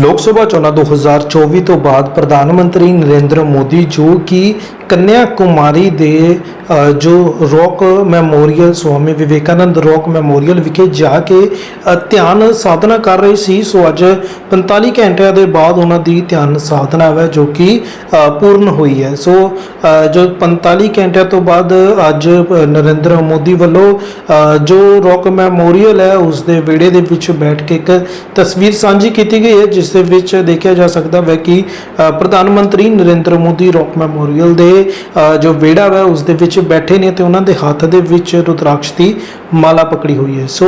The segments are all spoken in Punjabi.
ਲੋਕ ਸਭਾ ਚੋਣਾਂ 2024 ਤੋਂ ਬਾਅਦ ਪ੍ਰਧਾਨ ਮੰਤਰੀ ਨਰਿੰਦਰ ਮੋਦੀ ਜੋ ਕਿ ਕੰਨਿਆ ਕੁਮਾਰੀ ਦੇ ਜੋ rock memorial Swami Vivekananda rock memorial ਵਿਖੇ ਜਾ ਕੇ ਧਿਆਨ ਸਾਧਨਾ ਕਰ ਰਹੇ ਸੀ। ਸੋ ਅੱਜ 45 ਘੰਟਿਆਂ ਦੇ ਬਾਅਦ ਉਹਨਾਂ ਦੀ ਧਿਆਨ ਸਾਧਨਾ ਹੈ ਜੋ ਕਿ ਪੂਰਨ ਹੋਈ ਹੈ। ਸੋ ਜੋ 45 ਘੰਟਿਆਂ ਤੋਂ ਬਾਅਦ ਅੱਜ ਨਰਿੰਦਰ ਮੋਦੀ ਵੱਲੋਂ ਜੋ ਰੌਕ ਮੈਮੋਰੀਅਲ ਹੈ, ਉਸ ਦੇ ਵਿਹੜੇ ਦੇ ਵਿੱਚ ਬੈਠ ਕੇ ਇੱਕ ਤਸਵੀਰ ਸਾਂਝੀ ਕੀਤੀ ਗਈ ਹੈ ਜਿਸ ਦੇ ਵਿੱਚ ਦੇਖਿਆ ਜਾ ਸਕਦਾ ਹੈ ਕਿ ਪ੍ਰਧਾਨ ਮੰਤਰੀ ਨਰਿੰਦਰ ਮੋਦੀ ਰੌਕ ਮੈਮੋਰੀਅਲ ਦੇ ਜੋ ਵਿਹੜਾ ਹੈ ਉਸ ਦੇ ਵਿੱਚ ਬੈਠੇ ਨੇ ਤੇ ਉਹਨਾਂ ਦੇ ਹੱਥ ਦੇ ਵਿੱਚ ਰੁਦਰਾਕਸ਼ ਦੀ ਮਾਲਾ ਪਕੜੀ ਹੋਈ ਹੈ। ਸੋ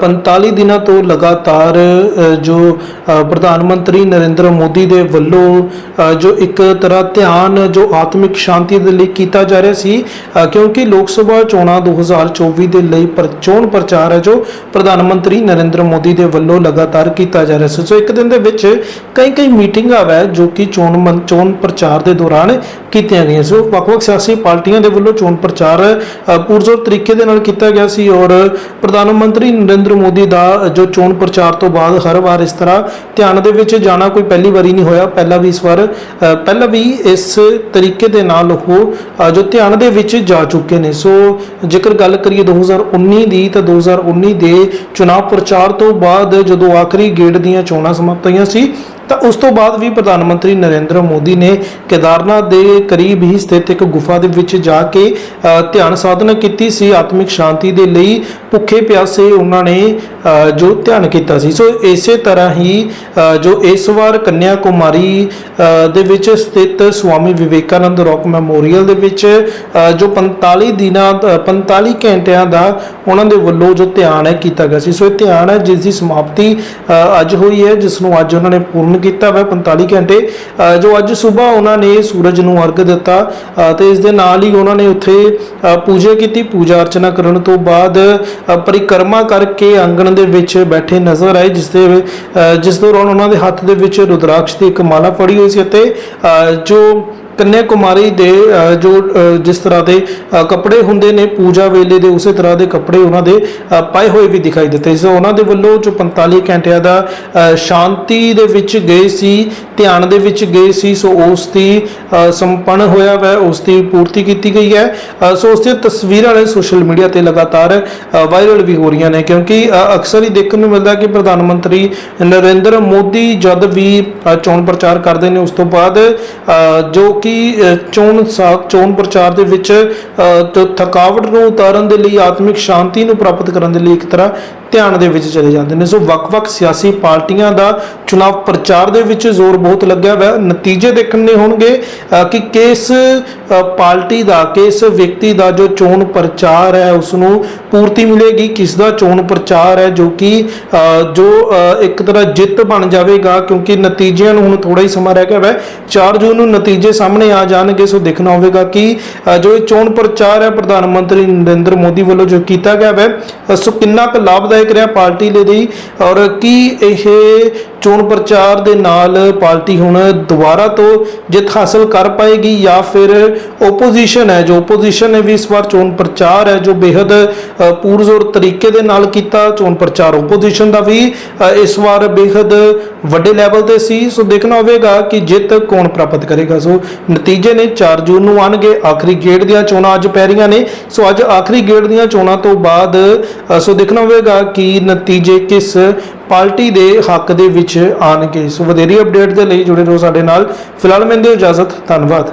45 ਦਿਨਾਂ ਤੋਂ ਲਗਾਤਾਰ ਜੋ ਪ੍ਰਧਾਨ ਮੰਤਰੀ ਨਰਿੰਦਰ ਮੋਦੀ ਦੇ ਵੱਲੋਂ ਜੋ ਇੱਕ ਤਰ੍ਹਾਂ ਧਿਆਨ, ਜੋ ਆਤਮਿਕ ਸ਼ਾਂਤੀ ਦੇ ਲਈ ਕੀਤਾ ਜਾ ਰਿਹਾ ਸੀ ਕਿਉਂਕਿ ਲੋਕ ਸਭਾ ਚੋਣਾਂ 2024 ਦੇ ਲਈ ਪਰ, ਚੋਣ ਪ੍ਰਚਾਰ ਹੈ ਜੋ ਪ੍ਰਧਾਨ ਮੰਤਰੀ ਨਰਿੰਦਰ ਮੋਦੀ ਦੇ ਵੱਲੋਂ ਲਗਾਤਾਰ ਕੀਤਾ ਜਾ ਰਿਹਾ ਸੀ। ਸੋ ਇੱਕ ਦਿਨ ਦੇ ਵਿੱਚ ਕਈ ਕਈ ਮੀਟਿੰਗਾਂ ਵੈ ਜੋ ਕਿ ਚੋਣ ਚੋਣ ਪ੍ਰਚਾਰ ਦੇ ਦੌਰਾਨ ਕੀਤੀਆਂ ਗਈਆਂ ਸੋ। ਵੱਖ-ਵੱਖ ਸਿਆਸੀ ਪਾਰਟੀਆਂ ਦੇ ਵੱਲੋਂ ਚੋਣ ਪ੍ਰਚਾਰ ਅ, ਤਰੀਕੇ ਦੇ ਨਾਲ ਕੀਤਾ ਗਿਆ ਸੀ ਔਰ ਪ੍ਰਧਾਨ ਮੰਤਰੀ ਨਰਿੰਦਰ ਮੋਦੀ ਦਾ ਜੋ ਚੋਣ ਪ੍ਰਚਾਰ ਤੋਂ ਬਾਅਦ ਹਰ ਵਾਰ ਇਸ ਤਰ੍ਹਾਂ ਧਿਆਨ ਦੇ ਵਿੱਚ ਜਾਣਾ ਕੋਈ ਪਹਿਲੀ ਵਾਰੀ ਨਹੀਂ ਹੋਇਆ। ਪਹਿਲਾਂ ਵੀ ਇਸ ਵਾਰ ਪਹਿਲਾਂ ਵੀ ਇਸ ਤਰੀਕੇ ਦੇ ਨਾਲ ਉਹ ਜੋ ਧਿਆਨ ਦੇ ਵਿੱਚ ਜਾ ਚੁੱਕੇ ਨੇ। ਸੋ ਜੇਕਰ ਗੱਲ ਕਰੀਏ 2019 ਦੀ ਤਾਂ 2019 ਦੇ ਚੁਣਾਵ ਪ੍ਰਚਾਰ ਤੋਂ ਬਾਅਦ ਜਦੋਂ ਆਖਰੀ ਗੇੜ ਦੀਆਂ ਚੋਣਾਂ ਸਮਾਪਤ ਹੋਈਆਂ ਸੀ ਤਾਂ ਉਸ ਤੋਂ ਬਾਅਦ ਵੀ ਪ੍ਰਧਾਨ ਮੰਤਰੀ ਨਰਿੰਦਰ ਮੋਦੀ ਨੇ ਕੇਦਾਰਨਾਥ ਦੇ ਕਰੀਬ ਹੀ ਸਥਿਤ ਇੱਕ ਗੁਫਾ ਦੇ ਵਿੱਚ ਜਾ ਕੇ ਧਿਆਨ ਸਾਧਨਾ ਕੀਤੀ ਸੀ, ਆਤਮਿਕ ਸ਼ਾਂਤੀ ਦੇ ਲਈ ਭੁੱਖੇ ਪਿਆਸੇ ਉਹਨਾਂ ਨੇ ਜੋ ਧਿਆਨ ਕੀਤਾ ਸੀ। ਸੋ ਇਸੇ ਤਰ੍ਹਾਂ ਹੀ ਜੋ ਇਸ ਵਾਰ ਕੰਨਿਆ ਕੁਮਾਰੀ ਦੇ ਵਿੱਚ ਸਥਿਤ ਸਵਾਮੀ ਵਿਵੇਕਾਨੰਦ ਰੌਕ ਮੈਮੋਰੀਅਲ ਦੇ ਵਿੱਚ ਜੋ 45 ਦਿਨਾਂ ਦਾ- 45 ਘੰਟਿਆਂ ਦਾ ਉਹਨਾਂ ਦੇ ਵੱਲੋਂ ਜੋ ਧਿਆਨ ਹੈ ਕੀਤਾ ਗਿਆ ਸੀ। ਸੋ ਇਹ ਧਿਆਨ ਹੈ, ਜਿਸ ਦੀ ਸਮਾਪਤੀ ਅੱਜ ਹੋਈ ਹੈ, ਜਿਸ ਨੂੰ ਅੱਜ ਉਹਨਾਂ ਨੇ ਪੂਰਨ ਕੀਤਾ ਵਾ 45 ਘੰਟੇ ਜੋ ਅੱਜ ਸਵੇਰ ਉਹਨਾਂ ਨੇ ਸੂਰਜ ਨੂੰ ਅਰਗ ਦਿੱਤਾ ਤੇ ਇਸ ਦੇ ਨਾਲ ਹੀ ਉਹਨਾਂ ਨੇ ਉੱਥੇ ਪੂਜਾ ਕੀਤੀ ਪੂਜਾ ਅਰਚਨਾ ਕਰਨ ਤੋਂ ਬਾਅਦ ਪਰਿਕਰਮਾ ਕਰਕੇ ਆਂਗਣ ਦੇ ਵਿੱਚ ਬੈਠੇ ਨਜ਼ਰ ਆਏ ਜਿਸ ਦੇ ਜਿਸ ਦੌਰਾਨ ਉਹਨਾਂ ਦੇ ਹੱਥ ਦੇ ਵਿੱਚ ਰੁਦਰਾਕਸ਼ ਦੀ ਇੱਕ ਮਾਲਾ ਫੜੀ ਹੋਈ ਸੀ ਅਤੇ ਅ, ਜੋ ਕੰਨਿਆ ਕੁਮਾਰੀ ਦੇ ਅ, ਜੋ ਅ, ਜਿਸ ਤਰ੍ਹਾਂ ਦੇ ਅ, ਕੱਪੜੇ ਹੁੰਦੇ ਨੇ ਪੂਜਾ ਵੇਲੇ ਦੇ ਉਸੇ ਤਰ੍ਹਾਂ ਦੇ ਕੱਪੜੇ ਉਹਨਾਂ ਦੇ ਅ, ਪਾਏ ਹੋਏ ਵੀ ਦਿਖਾਈ ਦਿੱਤੇ। ਸੋ ਉਹਨਾਂ ਦੇ ਵੱਲੋਂ ਜੋ 45 ਘੰਟਿਆਂ ਦਾ ਅ, ਸ਼ਾਂਤੀ ਦੇ ਵਿੱਚ ਗਏ ਸੀ ਧਿਆਨ ਦੇ ਵਿੱਚ ਗਏ ਸੀ ਸੋ ਉਸ ਦੀ ਅ, ਸੰਪੰਨ ਹੋਇਆ ਵੈ ਉਸ ਦੀ ਪੂਰਤੀ ਕੀਤੀ ਗਈ ਹੈ। ਅ, ਸੋ ਉਸ ਦੀਆਂ ਤਸਵੀਰਾਂ ਨੇ ਸੋਸ਼ਲ ਮੀਡੀਆ ਤੇ ਲਗਾਤਾਰ ਵਾਇਰਲ ਵੀ ਹੋ ਰਹੀਆਂ ਨੇ ਕਿਉਂਕਿ ਅ, ਅਕਸਰ ਹੀ ਦੇਖਣ ਨੂੰ ਮਿਲਦਾ ਕਿ ਪ੍ਰਧਾਨ ਮੰਤਰੀ ਨਰਿੰਦਰ ਮੋਦੀ ਜਦ ਵੀ ਅ, ਚੋਣ ਪ੍ਰਚਾਰ ਕਰਦੇ ਨੇ ਉਸ ਤੋਂ ਬਾਅਦ ਅ, ਜੋ ਕਿ ਚੋਣ ਚੋਣ ਪ੍ਰਚਾਰ ਦੇ ਵਿੱਚ ਥਕਾਵਟ ਨੂੰ ਉਤਾਰਨ ਦੇ ਲਈ, ਆਤਮਿਕ ਸ਼ਾਂਤੀ ਨੂੰ ਪ੍ਰਾਪਤ ਕਰਨ ਦੇ ਲਈ ਇੱਕ ਤਰ੍ਹਾਂ ਧਿਆਨ ਦੇ ਵਿੱਚ ਚਲੇ ਜਾਂਦੇ ਨੇ। ਸੋ ਵੱਖ-ਵੱਖ ਸਿਆਸੀ ਪਾਰਟੀਆਂ ਦਾ ਚੁਣਾਵ ਪ੍ਰਚਾਰ ਦੇ ਵਿੱਚ ਜ਼ੋਰ ਬਹੁਤ ਲੱਗਿਆ। ਹੋਇਆ ਨਤੀਜੇ ਦੇਖਣੇ ਹੋਣਗੇ ਕਿ ਕਿਸ ਪਾਰਟੀ ਦਾ, ਕਿਸ ਵਿਅਕਤੀ ਦਾ ਜੋ ਚੋਣ ਪ੍ਰਚਾਰ ਹੈ ਉਸ ਨੂੰ ਪੂਰਤੀ ਮਿਲੇਗੀ, ਕਿਸ ਦਾ ਚੋਣ ਪ੍ਰਚਾਰ ਹੈ, ਜੋ ਕਿ ਜੋ ਇੱਕ ਤਰ੍ਹਾਂ ਜਿੱਤ ਬਣ ਜਾਵੇਗਾ, ਕਿਉਂਕਿ ਨਤੀਜਿਆਂ ਨੂੰ ਹੁਣ ਥੋੜਾ ਹੀ ਸਮਾਂ ਰਹਿ ਗਿਆ। ਹੈ 4 ਜੂਨ ਨੂੰ ਨਤੀਜੇ ਸਾਹਮਣੇ ਸਾਹਮਣੇ ਆ ਜਾਣਗੇ, ਸੋ ਦੇਖਣਾ ਹੋਵੇਗਾ ਕਿ ਜੋ ਇਹ ਚੋਣ ਪ੍ਰਚਾਰ ਹੈ ਪ੍ਰਧਾਨ ਮੰਤਰੀ ਨਰਿੰਦਰ ਮੋਦੀ ਵੱਲੋਂ ਜੋ ਕੀਤਾ ਗਿਆ ਹੈ ਸੋ ਕਿੰਨਾ ਕੁ ਲਾਭਦਾਇਕ ਰਿਹਾ ਪਾਰਟੀ ਲਈ ਔਰ ਕੀ ਇਹ ਚੋਣ ਪ੍ਰਚਾਰ ਦੇ ਨਾਲ ਪਾਰਟੀ ਹੁਣ ਦੁਬਾਰਾ ਤੋਂ ਜਿੱਤ ਹਾਸਲ ਕਰ ਪਾਏਗੀ ਜਾਂ ਫਿਰ ਆਪੋਜੀਸ਼ਨ ਹੈ, ਜੋ ਆਪੋਜੀਸ਼ਨ ਨੇ ਵੀ ਇਸ ਵਾਰ ਚੋਣ ਪ੍ਰਚਾਰ ਹੈ, ਜੋ ਬੇहद ਪੂਰਜ਼ੋਰ ਤਰੀਕੇ ਦੇ ਨਾਲ ਕੀਤਾ ਚੋਣ ਪ੍ਰਚਾਰ। ਆਪੋਜੀਸ਼ਨ ਦਾ ਵੀ ਇਸ ਵਾਰ ਬੇहद ਵੱਡੇ ਲੈਵਲ ਤੇ ਸੀ। ਸੋ ਦੇਖਣਾ ਹੋਵੇਗਾ ਕਿ ਜਿੱਤ ਕੌਣ ਪ੍ਰਾਪਤ ਕਰੇਗਾ। ਸੋ ਨਤੀਜੇ ਨੇ 4 ਜੂਨ ਨੂੰ ਆਣਗੇ ਆਖਰੀ ਗੇੜ ਦੀਆਂ ਚੋਣਾਂ ਅੱਜ ਪੈ ਰਹੀਆਂ ਨੇ। ਸੋ ਅੱਜ ਆਖਰੀ ਗੇੜ ਦੀਆਂ ਚੋਣਾਂ ਤੋਂ ਬਾਅਦ ਸੋ ਦੇਖਣਾ ਹੋਵੇਗਾ ਕਿ ਨਤੀਜੇ ਕਿਸ ਪਾਰਟੀ ਦੇ ਹੱਕ ਦੇ ਵਿੱਚ ਆਣਗੇ ਸੋ ਵਧੇਰੀ ਅਪਡੇਟ ਦੇ ਲਈ ਜੁੜੇ ਰਹੋ ਸਾਡੇ ਨਾਲ। ਫਿਲਹਾਲ ਮੈਨੂੰ ਦਿਓ ਇਜਾਜ਼ਤ, ਧੰਨਵਾਦ।